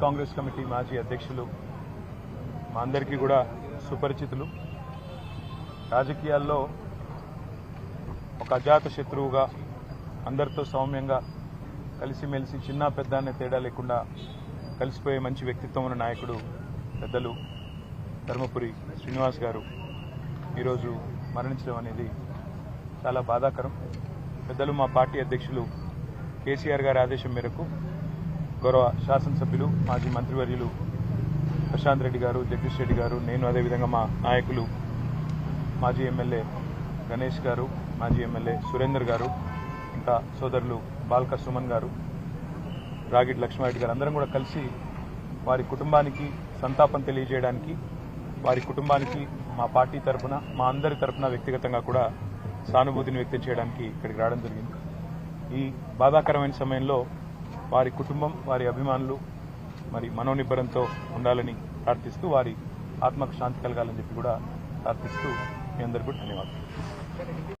Pradesh Congress committee మాజీ అధ్యక్షులు మా అందరికీ కూడా సుపరిచితులు. రాజకీయాల్లో ఒక అజాత శత్రువుగా అందరితో సౌమ్యంగా కలిసిమెలిసి చిన్న పెద్ద అనే తేడా లేకుండా కలిసిపోయే మంచి వ్యక్తిత్వం ఉన్న నాయకుడు పెద్దలు ధర్మపురి శ్రీనివాస్ గారు ఈరోజు మరణించడం అనేది చాలా బాధాకరం. పెద్దలు మా పార్టీ అధ్యక్షులు కేసీఆర్ గారి ఆదేశం మేరకు గౌరవ శాసనసభ్యులు మాజీ మంత్రివర్యులు ప్రశాంత్ రెడ్డి గారు జగదీష్ రెడ్డి గారు నేను అదేవిధంగా మా నాయకులు మాజీ ఎమ్మెల్యే గణేష్ గారు మాజీ ఎమ్మెల్యే సురేందర్ గారు ఇంకా సోదరులు బాల్క సుమన్ గారు రాగిడ్ లక్ష్మారెడ్డి గారు అందరం కూడా కలిసి వారి కుటుంబానికి సంతాపం తెలియజేయడానికి వారి కుటుంబానికి మా పార్టీ తరపున మా అందరి తరపున వ్యక్తిగతంగా కూడా సానుభూతిని వ్యక్తం చేయడానికి ఇక్కడికి రావడం జరిగింది. ఈ బాధాకరమైన సమయంలో వారి కుటుంబం వారి అభిమానులు మరి మనోనిబ్బరంతో ఉండాలని ప్రార్థిస్తూ వారి ఆత్మకు శాంతి కలగాలని చెప్పి కూడా ప్రార్థిస్తూ మీ అందరికీ ధన్యవాదాలు.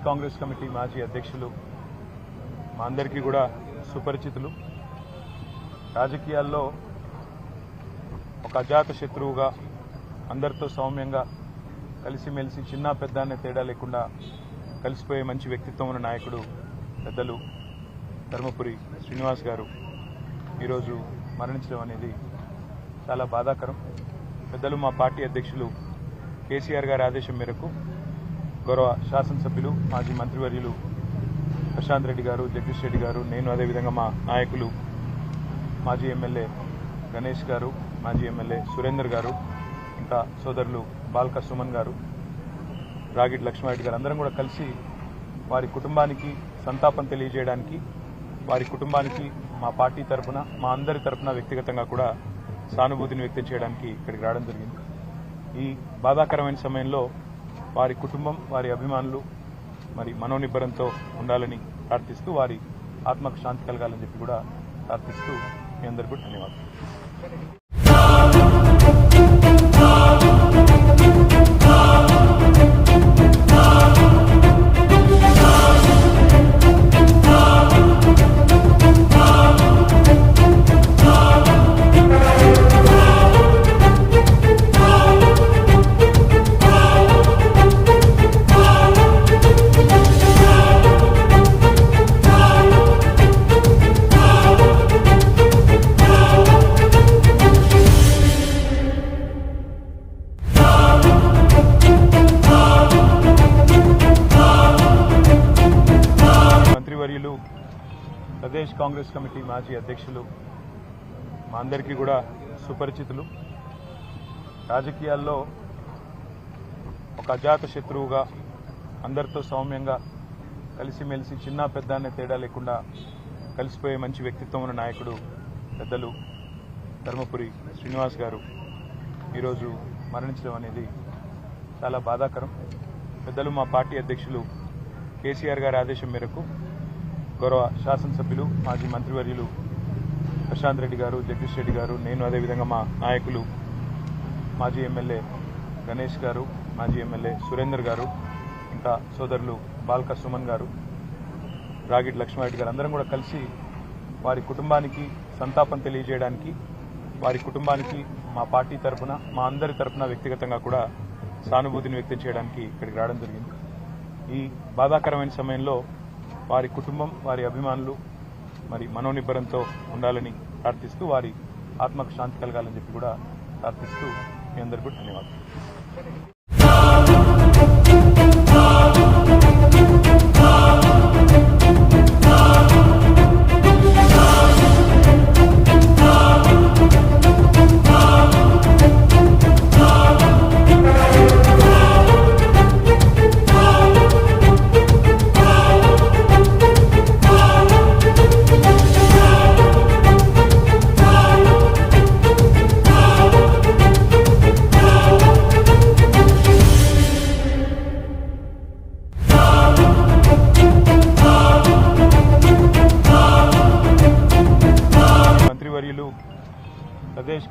ప్రదేశ్ కాంగ్రెస్ కమిటీ మాజీ అధ్యక్షులు మా అందరికీ కూడా సుపరిచితులు. రాజకీయాల్లో ఒక అజాత శత్రువుగా అందరితో సౌమ్యంగా కలిసిమెలిసి చిన్న పెద్ద అనే తేడా లేకుండా కలిసిపోయే మంచి వ్యక్తిత్వం ఉన్న నాయకుడు పెద్దలు ధర్మపురి శ్రీనివాస్ గారు ఈరోజు మరణించడం అనేది చాలా బాధాకరం. పెద్దలు మా పార్టీ అధ్యక్షులు కేసీఆర్ గారి ఆదేశం మేరకు గౌరవ శాసనసభ్యులు మాజీ మంత్రివర్యులు ప్రశాంత్ రెడ్డి గారు జగదీష్ రెడ్డి గారు నేను అదేవిధంగా మా నాయకులు మాజీ ఎమ్మెల్యే గణేష్ గారు మాజీ ఎమ్మెల్యే సురేందర్ గారు ఇంకా సోదరులు బాల్క సుమన్ గారు రాగిడ్ లక్ష్మారెడ్డి గారు అందరం కూడా కలిసి వారి కుటుంబానికి సంతాపం తెలియజేయడానికి వారి కుటుంబానికి మా పార్టీ తరపున మా అందరి తరపున వ్యక్తిగతంగా కూడా సానుభూతిని వ్యక్తం చేయడానికి ఇక్కడికి రావడం జరిగింది. ఈ బాధాకరమైన సమయంలో వారి కుటుంబం వారి అభిమానులు మరి మనోనిబ్బరంతో ఉండాలని ప్రార్థిస్తూ వారి ఆత్మకు శాంతి కలగాలని చెప్పి కూడా ప్రార్థిస్తూ మీ అందరికీ ధన్యవాదాలు. ప్రదేశ్ కాంగ్రెస్ కమిటీ మాజీ అధ్యక్షులు మా అందరికీ కూడా సుపరిచితులు. రాజకీయాల్లో ఒక అజాత శత్రువుగా అందరితో సౌమ్యంగా కలిసిమెలిసి చిన్న పెద్ద అనే తేడా లేకుండా కలిసిపోయే మంచి వ్యక్తిత్వం ఉన్న నాయకుడు పెద్దలు ధర్మపురి శ్రీనివాస్ గారు ఈరోజు మరణించడం అనేది చాలా బాధాకరం. పెద్దలు మా పార్టీ అధ్యక్షులు కేసీఆర్ గారి ఆదేశం మేరకు గౌరవ శాసనసభ్యులు మాజీ మంత్రివర్యులు ప్రశాంత్ రెడ్డి గారు జగదీష్ రెడ్డి గారు నేను అదేవిధంగా మా నాయకులు మాజీ ఎమ్మెల్యే గణేష్ గారు మాజీ ఎమ్మెల్యే సురేందర్ గారు ఇంకా సోదరులు బాల్క సుమన్ గారు రాగిడి లక్ష్మారెడ్డి గారు అందరం కూడా కలిసి వారి కుటుంబానికి సంతాపం తెలియజేయడానికి వారి కుటుంబానికి మా పార్టీ తరపున మా అందరి తరఫున వ్యక్తిగతంగా కూడా సానుభూతిని వ్యక్తం చేయడానికి ఇక్కడికి రావడం జరిగింది. ఈ బాధాకరమైన సమయంలో వారి కుటుంబం వారి అభిమానులు మరి మనోనిబ్బరంతో ఉండాలని ప్రార్థిస్తూ వారి ఆత్మకు శాంతి కలగాలని చెప్పి కూడా ప్రార్థిస్తూ మీ అందరికీ ధన్యవాదాలు.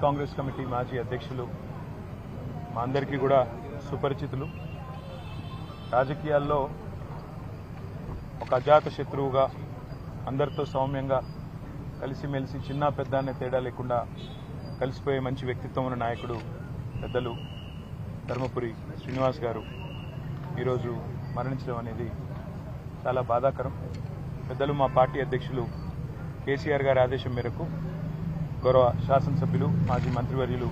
ప్రదేశ్ కాంగ్రెస్ కమిటీ మాజీ అధ్యక్షులు మా అందరికీ కూడా సుపరిచితులు. రాజకీయాల్లో ఒక అజాత శత్రువుగా అందరితో సౌమ్యంగా కలిసిమెలిసి చిన్న పెద్ద అనే తేడా లేకుండా కలిసిపోయే మంచి వ్యక్తిత్వం ఉన్న నాయకుడు పెద్దలు ధర్మపురి శ్రీనివాస్ గారు ఈరోజు మరణించడం అనేది చాలా బాధాకరం. పెద్దలు మా పార్టీ అధ్యక్షులు కేసీఆర్ గారి ఆదేశం మేరకు గౌరవ శాసనసభ్యులు మాజీ మంత్రివర్యులు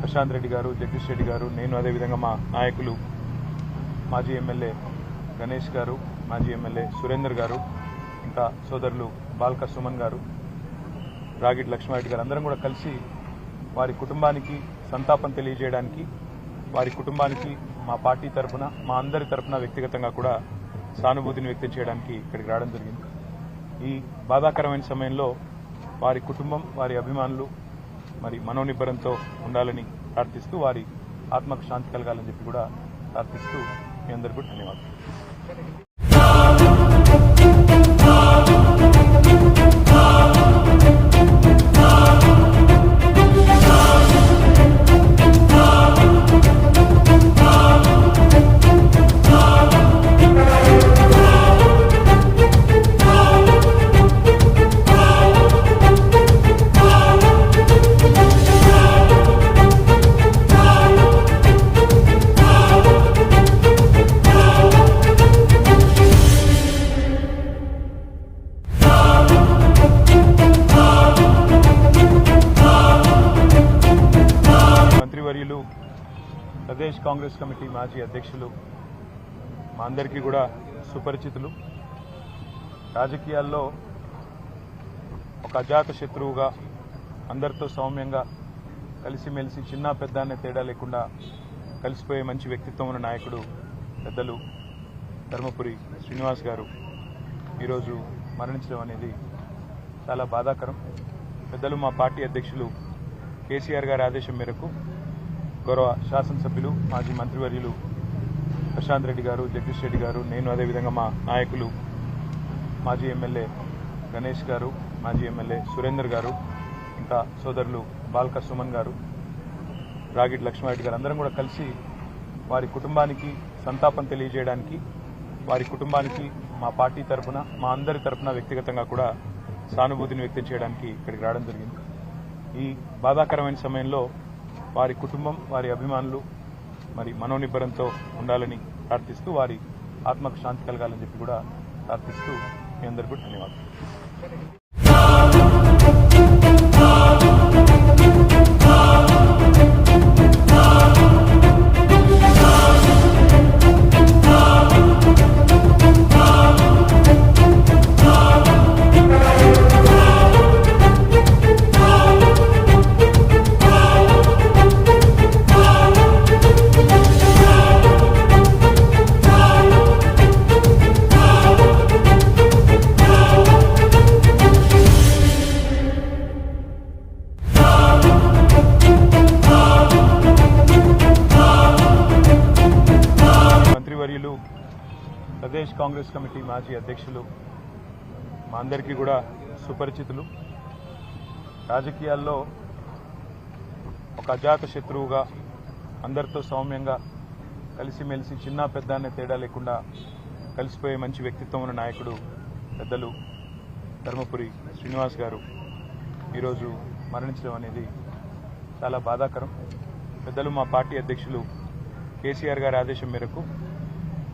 ప్రశాంత్ రెడ్డి గారు జగదీష్ రెడ్డి గారు నేను అదేవిధంగా మా నాయకులు మాజీ ఎమ్మెల్యే గణేష్ గారు మాజీ ఎమ్మెల్యే సురేందర్ గారు ఇంకా సోదరులు బాల్క సుమన్ గారు రాగిడి లక్ష్మారెడ్డి గారు అందరం కూడా కలిసి వారి కుటుంబానికి సంతాపం తెలియజేయడానికి వారి కుటుంబానికి మా పార్టీ తరపున మా అందరి తరపున వ్యక్తిగతంగా కూడా సానుభూతిని వ్యక్తం చేయడానికి ఇక్కడికి రావడం జరిగింది. ఈ బాధాకరమైన సమయంలో వారి కుటుంబం వారి అభిమానులు మరి మనోనిబ్బరంతో ఉండాలని ప్రార్థిస్తూ వారి ఆత్మకు శాంతి కలగాలని చెప్పి కూడా ప్రార్థిస్తూ మీ అందరికీ ధన్యవాదాలు. కాంగ్రెస్ కమిటీ మాజీ అధ్యక్షులు మా అందరికీ కూడా సుపరిచితులు. రాజకీయాల్లో ఒక అజాత శత్రువుగా అందరితో సౌమ్యంగా కలిసిమెలిసి చిన్న పెద్ద అనే తేడా లేకుండా కలిసిపోయే మంచి వ్యక్తిత్వం ఉన్న నాయకుడు పెద్దలు ధర్మపురి శ్రీనివాస్ గారు ఈరోజు మరణించడం అనేది చాలా బాధాకరం. పెద్దలు మా పార్టీ అధ్యక్షులు కేసీఆర్ గారి ఆదేశం మేరకు గౌరవ శాసనసభ్యులు మాజీ మంత్రివర్యులు ప్రశాంత్ రెడ్డి గారు జగదీష్ రెడ్డి గారు నేను అదేవిధంగా మా నాయకులు మాజీ ఎమ్మెల్యే గణేష్ గారు మాజీ ఎమ్మెల్యే సురేందర్ గారు ఇంకా సోదరులు బాల్క సుమన్ గారు రాగిడ్ లక్ష్మారెడ్డి గారు అందరం కూడా కలిసి వారి కుటుంబానికి సంతాపం తెలియజేయడానికి వారి కుటుంబానికి మా పార్టీ తరపున మా అందరి తరపున వ్యక్తిగతంగా కూడా సానుభూతిని వ్యక్తం చేయడానికి ఇక్కడికి రావడం జరిగింది. ఈ బాధాకరమైన సమయంలో వారి కుటుంబం వారి అభిమానులు మరి మనోనిబ్బరంతో ఉండాలని ప్రార్థిస్తూ వారి ఆత్మకు శాంతి కలగాలని చెప్పి కూడా ప్రార్థిస్తూ మీ అందరికీ ధన్యవాదాలు. ప్రదేశ్ కాంగ్రెస్ కమిటీ మాజీ అధ్యక్షులు మా అందరికీ కూడా సుపరిచితులు. రాజకీయాల్లో ఒక అజాత శత్రువుగా అందరితో సౌమ్యంగా కలిసిమెలిసి చిన్న పెద్ద అనే తేడా లేకుండా కలిసిపోయే మంచి వ్యక్తిత్వం ఉన్న నాయకుడు పెద్దలు ధర్మపురి శ్రీనివాస్ గారు ఈరోజు మరణించడం అనేది చాలా బాధాకరం. పెద్దలు మా పార్టీ అధ్యక్షులు కేసీఆర్ గారి ఆదేశం మేరకు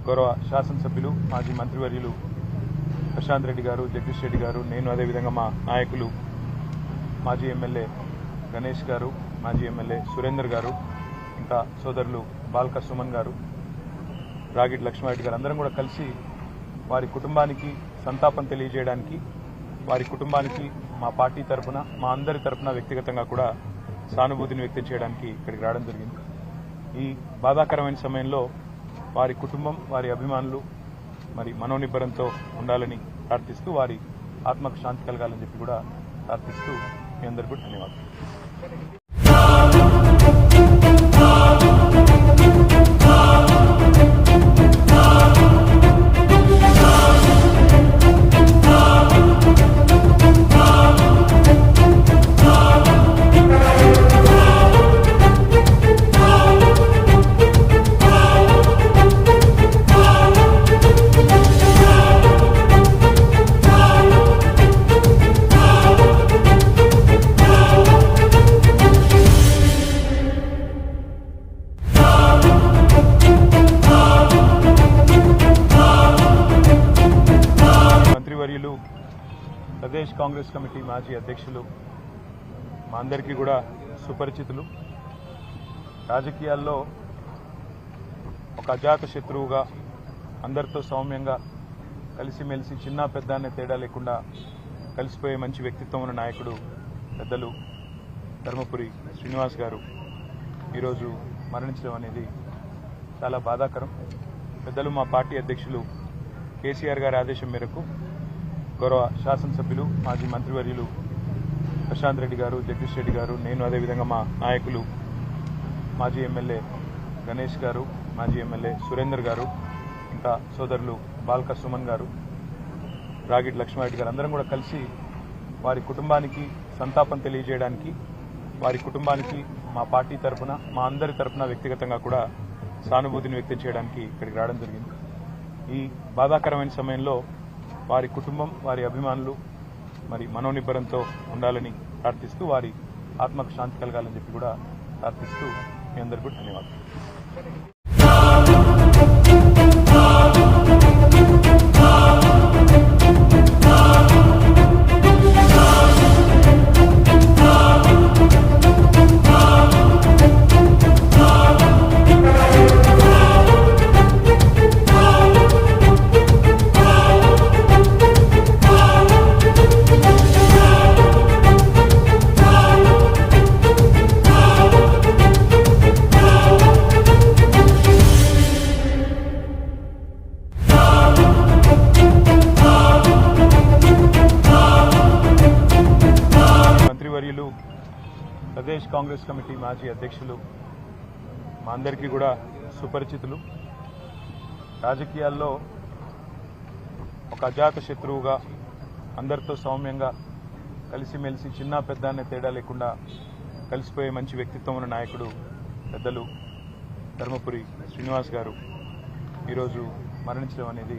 గౌరవ శాసనసభ్యులు మాజీ మంత్రివర్యులు ప్రశాంత్ రెడ్డి గారు జగదీష్ రెడ్డి గారు నేను అదేవిధంగా మా నాయకులు మాజీ ఎమ్మెల్యే గణేష్ గారు మాజీ ఎమ్మెల్యే సురేందర్ గారు ఇంకా సోదరులు బాల్క సుమన్ గారు రాగిడి లక్ష్మారెడ్డి గారు అందరం కూడా కలిసి వారి కుటుంబానికి సంతాపం తెలియజేయడానికి వారి కుటుంబానికి మా పార్టీ తరపున మా అందరి తరపున వ్యక్తిగతంగా కూడా సానుభూతిని వ్యక్తం చేయడానికి ఇక్కడికి రావడం జరిగింది. ఈ బాధాకరమైన సమయంలో వారి కుటుంబం వారి అభిమానులు మరి మనోనిబ్బరంతో ఉండాలని ప్రార్థిస్తూ వారి ఆత్మకు శాంతి కలగాలని చెప్పి కూడా ప్రార్థిస్తూ మీ అందరికీ ధన్యవాదాలు. ప్రదేశ్ కాంగ్రెస్ కమిటీ మాజీ అధ్యక్షులు మా అందరికీ కూడా సుపరిచితులు. రాజకీయాల్లో ఒక అజాత శత్రువుగా అందరితో సౌమ్యంగా కలిసిమెలిసి చిన్న పెద్ద అనే తేడా లేకుండా కలిసిపోయే మంచి వ్యక్తిత్వం ఉన్న నాయకుడు పెద్దలు ధర్మపురి శ్రీనివాస్ గారు. ఈరోజు మరణించడం అనేది చాలా బాధాకరం. పెద్దలు మా పార్టీ అధ్యక్షులు కేసీఆర్ గారి ఆదేశం మేరకు గౌరవ శాసనసభ్యులు మాజీ మంత్రివర్యులు ప్రశాంత్ రెడ్డి గారు జగదీష్ రెడ్డి గారు నేను అదేవిధంగా మా నాయకులు మాజీ ఎమ్మెల్యే గణేష్ గారు మాజీ ఎమ్మెల్యే సురేందర్ గారు ఇంకా సోదరులు బాల్క సుమన్ గారు రాగిడ్ లక్ష్మారెడ్డి గారు అందరం కూడా కలిసి వారి కుటుంబానికి సంతాపం తెలియజేయడానికి వారి కుటుంబానికి మా పార్టీ తరపున మా అందరి తరపున వ్యక్తిగతంగా కూడా సానుభూతిని వ్యక్తం చేయడానికి ఇక్కడికి రావడం జరిగింది. ఈ బాధాకరమైన సమయంలో వారి కుటుంబం వారి అభిమానులు మరి మనోనిబ్బరంతో ఉండాలని ప్రార్థిస్తూ వారి ఆత్మకు శాంతి కలగాలని చెప్పి కూడా ప్రార్థిస్తూ మీ అందరికీ ధన్యవాదాలు. కాంగ్రెస్ కమిటీ మాజీ అధ్యక్షులు మా అందరికీ కూడా సుపరిచితులు. రాజకీయాల్లో ఒక అజాత శత్రువుగా అందరితో సౌమ్యంగా కలిసిమెలిసి చిన్న పెద్ద అనే తేడా లేకుండా కలిసిపోయే మంచి వ్యక్తిత్వం ఉన్న నాయకుడు పెద్దలు ధర్మపురి శ్రీనివాస్ గారు ఈరోజు మరణించడం అనేది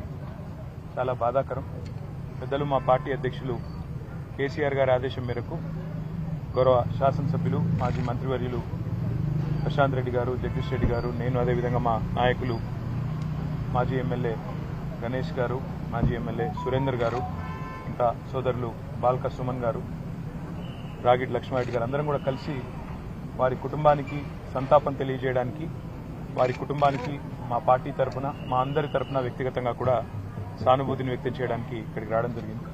చాలా బాధాకరం. పెద్దలు మా పార్టీ అధ్యక్షులు కేసీఆర్ గారి ఆదేశం మేరకు గౌరవ శాసనసభ్యులు మాజీ మంత్రివర్యులు ప్రశాంత్ రెడ్డి గారు జగదీష్ రెడ్డి గారు నేను అదేవిధంగా మా నాయకులు మాజీ ఎమ్మెల్యే గణేష్ గారు మాజీ ఎమ్మెల్యే సురేందర్ గారు ఇంకా సోదరులు బాల్క సుమన్ గారు రాగిడ్ లక్ష్మారెడ్డి గారు అందరం కూడా కలిసి వారి కుటుంబానికి సంతాపం తెలియజేయడానికి వారి కుటుంబానికి మా పార్టీ తరపున మా అందరి తరపున వ్యక్తిగతంగా కూడా సానుభూతిని వ్యక్తం చేయడానికి ఇక్కడికి రావడం జరిగింది.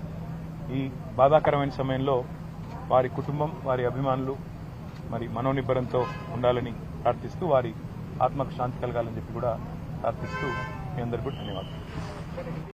ఈ బాధాకరమైన సమయంలో వారి కుటుంబం వారి అభిమానులు మరి మనోనిబ్బరంతో ఉండాలని ప్రార్థిస్తూ వారి ఆత్మకు శాంతి కలగాలని చెప్పి కూడా ప్రార్థిస్తూ మీ అందరికీ ధన్యవాదాలు.